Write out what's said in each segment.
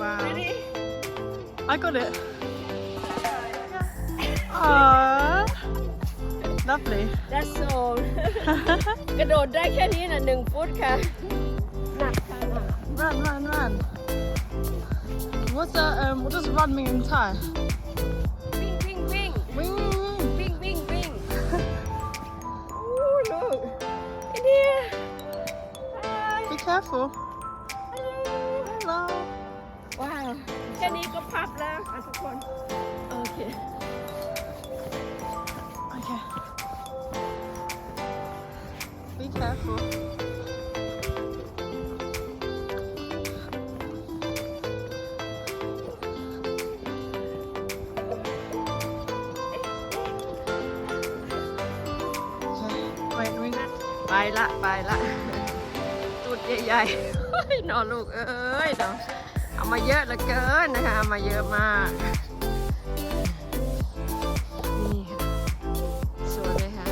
wow. Ready? I got it. Aww. Lovely. That's all กระโดดได้แค่นี้นะหนึ่งฟุตค่ะ หนักค่ะหนัก Run, run, run. What's the um? What does run mean in Thai? วิ่งวิ่งวิ่ง Wing, wing, wing. วิ่งวิ่งวิ่ง โอ้ลูกไอเดีย Be careful. นี้ก็พับแล้วอะทุกคน โอเค Okay. Be careful. Okay. Wait, wait. ไปละ ไปละตุดใหญ่ๆเฮ้ยนอนลูก เอ้ยนอน เอามาเยอะเหลือเกินนะคะเอามาเยอะมากนี่ค่ะสวยไหมคะ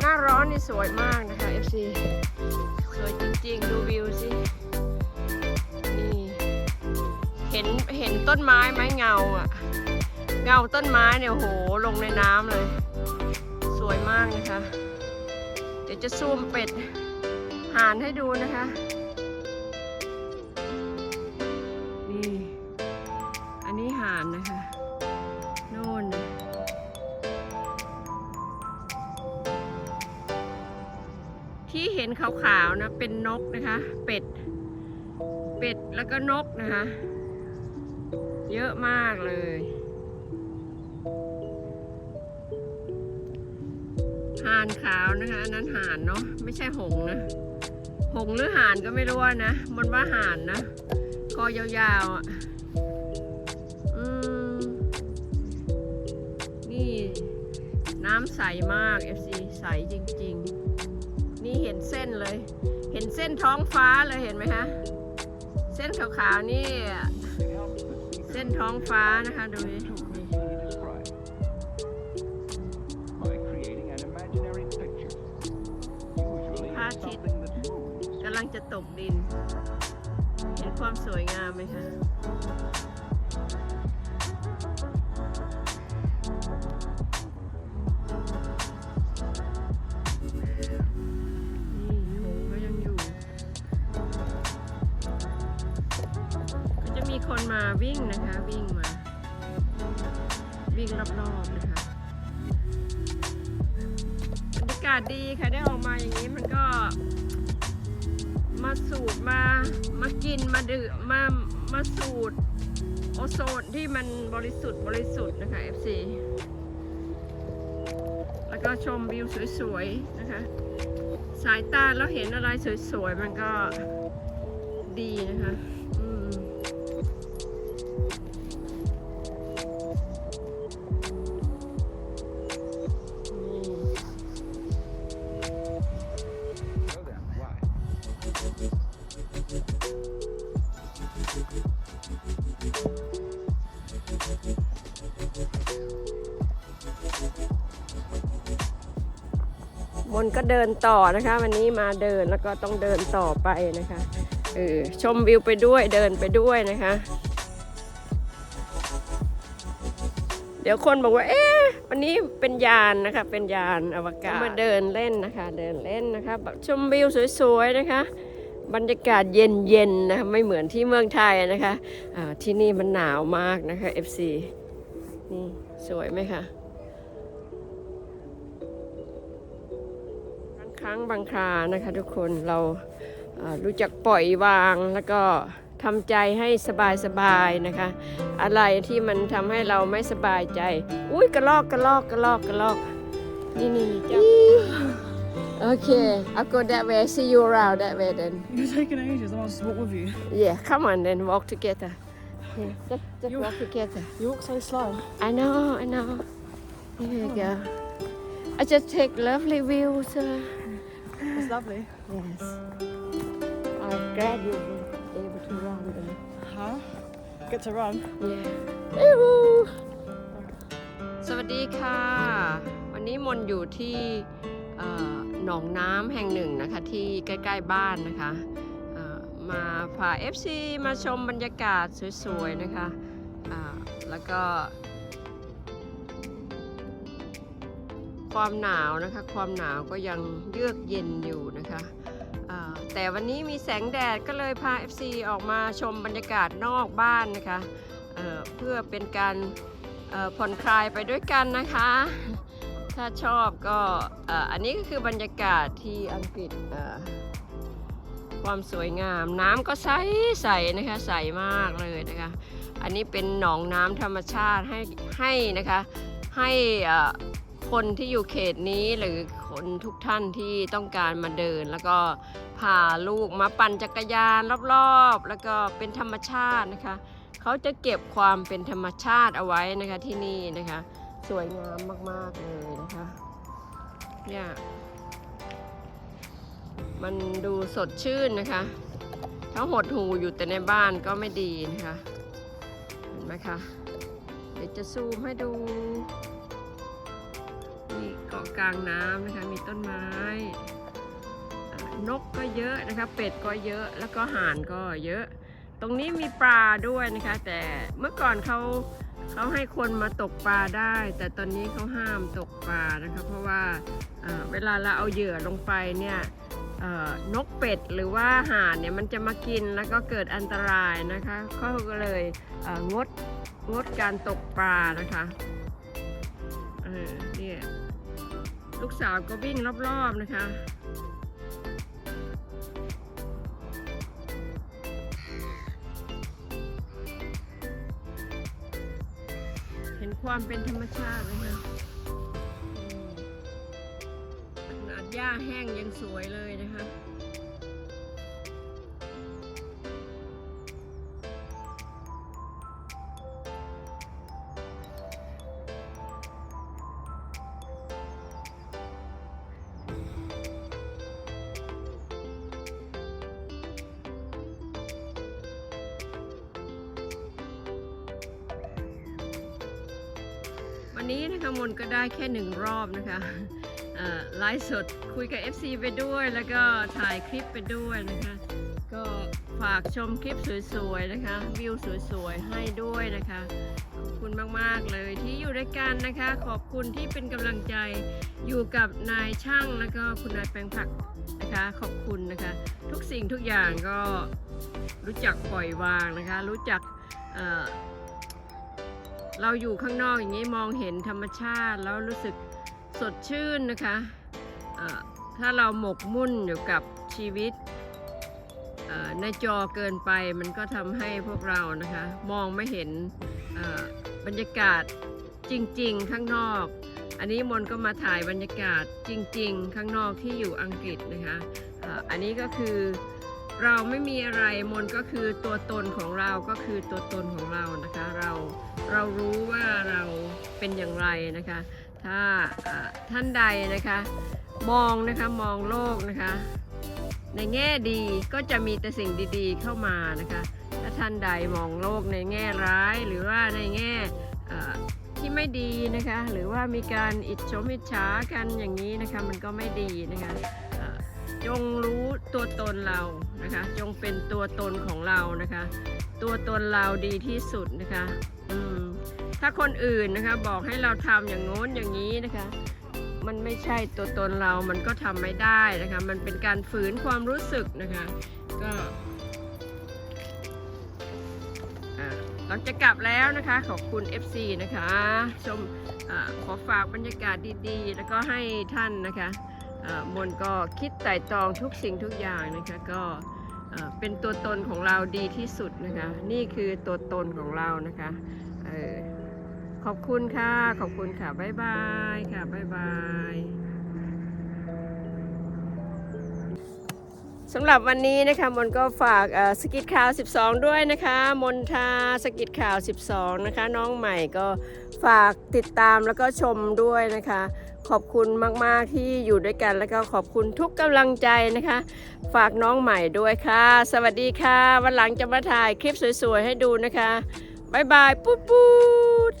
หน้าร้อนนี่สวยมากนะคะ FC สวยจริงๆ ดูวิวสิ ห็นเห็นต้นไม้ไหมเงาอะ เงาต้นไม้เนี่ยโหลงในน้ำเลย สวยมากนะคะ เดี๋ยวจะซูมเป็ดห่านให้ดูนะคะนี่อันนี้ห่านนะคะโน่นที่เห็นขาวๆนะเป็นนกนะคะ เป็ด เป็ดแล้วก็นกนะคะ เยอะมากเลย ห่านขาวนะคะอันนั้นห่านเนาะไม่ใช่หงนะ หงหรือห่านก็ไม่รู้นะ มันว่าห่านนะคอยาวๆอะนี่น้ำใสมาก FC ใสจริง ๆ นี่เห็นเส้นเลย เห็นเส้นท้องฟ้าเลยเห็นไหมคะ เส้นขาวๆนี่ เส้นท้องฟ้านะคะดูดิ describe by creating an imaginary picture, usually of something that moves. กำลังจะตกดิน เห็นความสวยงามไหมคะ คนมาวิ่งนะคะ วิ่งมา วิ่งรอบๆนะคะบรรยากาศดีค่ะได้ออกมาอย่างนี้มันก็มาสูดมามากินมาดื่มมามาสูดโอโซนที่มันบริสุทธิ์บริสุทธิ์นะคะ FC แล้วก็ชมวิวสวยๆนะคะ สายตาแล้วเห็นอะไรสวยๆ มันก็ดีนะคะ นก็เดินต่อนะคะ วันนี้มาเดินแล้วก็ต้องเดินต่อไปนะคะเออชมวิวไปด้วยเดินไปด้วยนะคะ เดี๋ยวคนบอกว่า เอ๊ะวันนี้เป็นยานนะคะ เป็นยานอวกาศมาเดินเล่นนะคะ เดินเล่นนะคะแบบชมวิวสวยๆนะคะ บรรยากาศเย็นๆนะคะไม่เหมือนที่เมืองไทยนะคะอ่าที่นี่มันหนาวมากนะคะ FC นี่สวยไหมคะ ครั้งบางครานะคะทุกคนเราเอ่อรู้จักปล่อยวางแล้วก็ทำใจให้สบายๆนะคะ อะไรที่มันทำให้เราไม่สบายใจ อุ้ยกระลอกกระลอกกระลอกกระลอกนี่นี่นี่จ้าโอเค I'll go that way see you around that way then You're taking ages. I want to walk with you. yeah come on then walk together yeah, just, just walk together You walk so slow. I know I know here you go I just take lovely views uh, It's lovely. Yes. I'm glad you were able to run them. Huh? Good to run. Yeah. สวัสดีค่ะ วันนี้มนอยู่ที่เอ่อหนองน้ำแห่งหนึ่งนะคะที่ใกล้ ๆ บ้านนะคะเอ่อมาพา FC มาชมบรรยากาศสวย ๆ นะคะอ่าแล้วก็ ความหนาวนะคะ ความหนาวก็ยังเยือกเย็นอยู่นะคะแต่วันนี้มีแสงแดดก็เลยพา FC ออกมาชมบรรยากาศนอกบ้านนะคะเเพื่อเป็นการผ่อนคลายไปด้วยกันนะคะ ถ้าชอบก็อันนี้ก็คือบรรยากาศที่อังกฤษความสวยงาม น้ำก็ใสใสนะคะใสมากเลยนะคะ อันนี้เป็นหนองน้ำธรรมชาติให้ให้นะคะให้อ่อ คนที่อยู่เขตนี้หรือคนทุกท่านที่ต้องการมาเดิน แล้วก็พาลูกมาปั่นจักรยานรอบๆ แล้วก็เป็นธรรมชาตินะคะ เขาจะเก็บความเป็นธรรมชาติเอาไว้นะคะที่นี่นะคะ สวยงามมากๆเลยนะคะเนี่ยมันดูสดชื่นนะคะ ถ้าหดหูอยู่แต่ในบ้านก็ไม่ดีนะคะ เห็นไหมคะ เดี๋ยวจะซูมให้ดู มีเกาะกลางน้ำนะคะ มีต้นไม้ นกก็เยอะนะคะ เป็ดก็เยอะ แล้วก็ห่านก็เยอะ ตรงนี้มีปลาด้วยนะคะ แต่เมื่อก่อนเขาเขาให้คนมาตกปลาได้ แต่ตอนนี้เขาห้ามตกปลานะคะ เพราะว่าเวลาเราเอาเหยื่อลงไปเนี่ยนกเป็ดหรือว่าห่านเนี่ยมันจะมากินแล้วก็เกิดอันตรายนะคะเขาก็เลยงดงดการตกปลานะคะ ลูกสาวก็วิ่งรอบๆนะคะเห็นความเป็นธรรมชาติเลยคะขนาดหญ้าแห้งยังสวยเลยนะคะ นี้นะคะมนก็ได้แค่หนึ่งรอบนะคะไลฟ์สดคุยกับ FC ไปด้วย แล้วก็ถ่ายคลิปไปด้วยนะคะ ก็ฝากชมคลิปสวยๆนะคะ วิวสวยๆ ให้ด้วยนะคะ ขอบคุณมากๆเลยที่อยู่ด้วยกันนะคะ ขอบคุณที่เป็นกำลังใจอยู่กับนายช่างแล้วก็คุณนายแปลงผักนะคะ ขอบคุณนะคะ ทุกสิ่งทุกอย่างก็รู้จักปล่อยวางนะคะ รู้จัก เราอยู่ข้างนอกอย่างนี้มองเห็นธรรมชาติแล้วรู้สึกสดชื่นนะคะถ้าเราหมกมุ่นอยู่กับชีวิตในจอเกินไปมันก็ทำให้พวกเรานะคะ มองไม่เห็นบรรยากาศจริง ๆ ข้างนอก อันนี้มนก็มาถ่ายบรรยากาศจริง ๆ ข้างนอกที่อยู่อังกฤษนะคะอ่ออันนี้ก็คือ เราไม่มีอะไรมนก็คือตัวตนของเราก็คือตัวตนของเรานะคะ เราเรารู้ว่าเราเป็นอย่างไรนะคะ ถ้าท่านใดนะคะ มองนะคะมองโลกนะคะ ในแง่ดีก็จะมีแต่สิ่งดีๆเข้ามานะคะ ถ้าท่านใดมองโลกในแง่ร้ายหรือว่าในแง่ที่ไม่ดีนะคะ หรือว่ามีการอิจฉาอิจฉากันอย่างนี้นะคะ มันก็ไม่ดีนะคะจงรู้ ตัวตนเรานะคะ จงเป็นตัวตนของเรานะคะ ตัวตนเราดีที่สุดนะคะอืมถ้าคนอื่นนะคะบอกให้เราทำอย่างโน้นอย่างนี้นะคะ มันไม่ใช่ตัวตนเรา มันก็ทำไม่ได้นะคะ มันเป็นการฝืนความรู้สึกนะคะ ก็อ่าเราจะกลับแล้วนะคะ ขอบคุณ FC นะคะ ชมอขอฝากบรรยากาศดีๆ แล้วก็ให้ท่านนะคะ มนก็คิดไต่ตรองทุกสิ่งทุกอย่างนะคะก็เป็นตัวตนของเราดีที่สุดนะคะ นี่คือตัวตนของเรานะคะออขอบคุณค่ะ ขอบคุณค่ะบ๊ายบายค่ะบ๊ายบายสำหรับวันนี้นะคะมนก็ฝากสกิดข่าว 12 ด้วยนะคะ มนทาสกิดข่าว 12 นะคะ น้องใหม่ก็ฝากติดตามแล้วก็ชมด้วยนะคะ ขอบคุณมากๆที่อยู่ด้วยกัน แล้วก็ขอบคุณทุกกำลังใจนะคะ ฝากน้องใหม่ด้วยค่ะ สวัสดีค่ะ วันหลังจะมาถ่ายคลิปสวยๆให้ดูนะคะ บ๊ายบาย ปุ๊ดปุ๊ด